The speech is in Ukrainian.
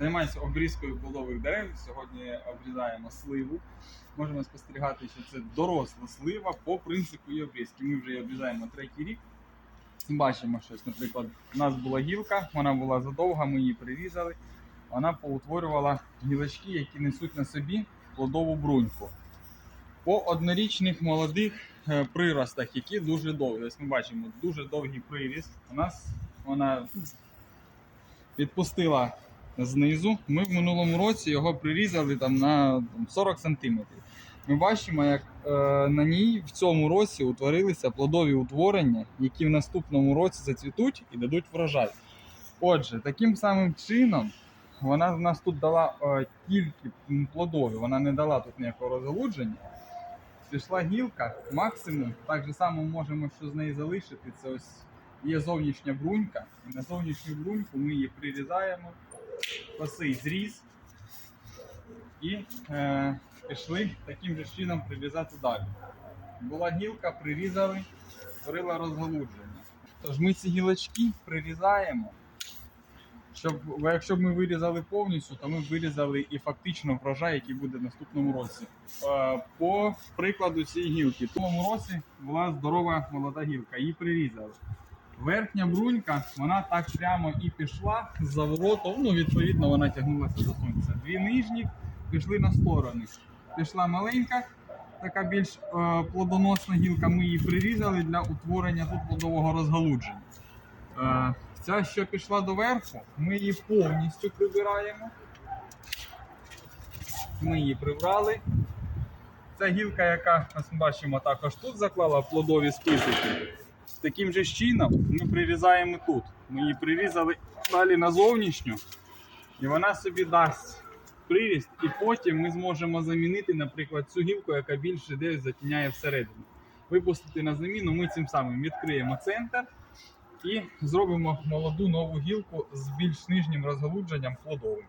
Займаюся обрізкою плодових дерев. Сьогодні обрізаємо сливу. Можемо спостерігати, що це доросла слива по принципу її обрізки. Ми вже її обрізаємо третій рік. Бачимо щось, наприклад, у нас була гілка, вона була задовга, ми її прирізали. Вона поутворювала гілочки, які несуть на собі плодову бруньку. По однорічних молодих е, приростах, які дуже довгі. Ось ми бачимо дуже довгий приріст. У нас вона відпустила знизу. Ми в минулому році його прирізали там на 40 см. Ми бачимо, як е, на ній в цьому році утворилися плодові утворення, які в наступному році зацвітуть і дадуть врожай. Отже, таким самим чином вона в нас тут дала е, тільки плодові, вона не дала тут ніякого розгалудження. Пішла гілка, максимум, так же само можемо що з неї залишити. Це ось є зовнішня брунька. І на зовнішню бруньку ми її прирізаємо, косий зріз і е, пішли таким же чином прирізати далі. Була гілка, прирізали, створила розгалудження. Тож ми ці гілочки прирізаємо. Щоб, якщо б ми вирізали повністю, то ми вирізали і фактично врожай, який буде в наступному році. Е, По прикладу цієї гілки, в тому році була здорова молода гілка, її прирізали. Верхня брунька, вона так прямо і пішла з заворотом, ну відповідно вона тягнулася до сонця. Дві нижні пішли на сторони. Пішла маленька, така більш е, плодоносна гілка, ми її прирізали для утворення тут плодового розгалудження. Е, ця, що пішла доверху, ми її повністю прибираємо. Ми її прибрали. Ця гілка, яка ми бачимо, також тут заклала плодові списики. Таким же чином ми прирізаємо тут. Ми її прирізали далі на зовнішню, і вона собі дасть приріст, і потім ми зможемо замінити, наприклад, цю гілку, яка більше десь затіняє всередину. Випустити на заміну, ми цим самим відкриємо центр і зробимо молоду нову гілку з більш нижнім розгалудженням плодовим.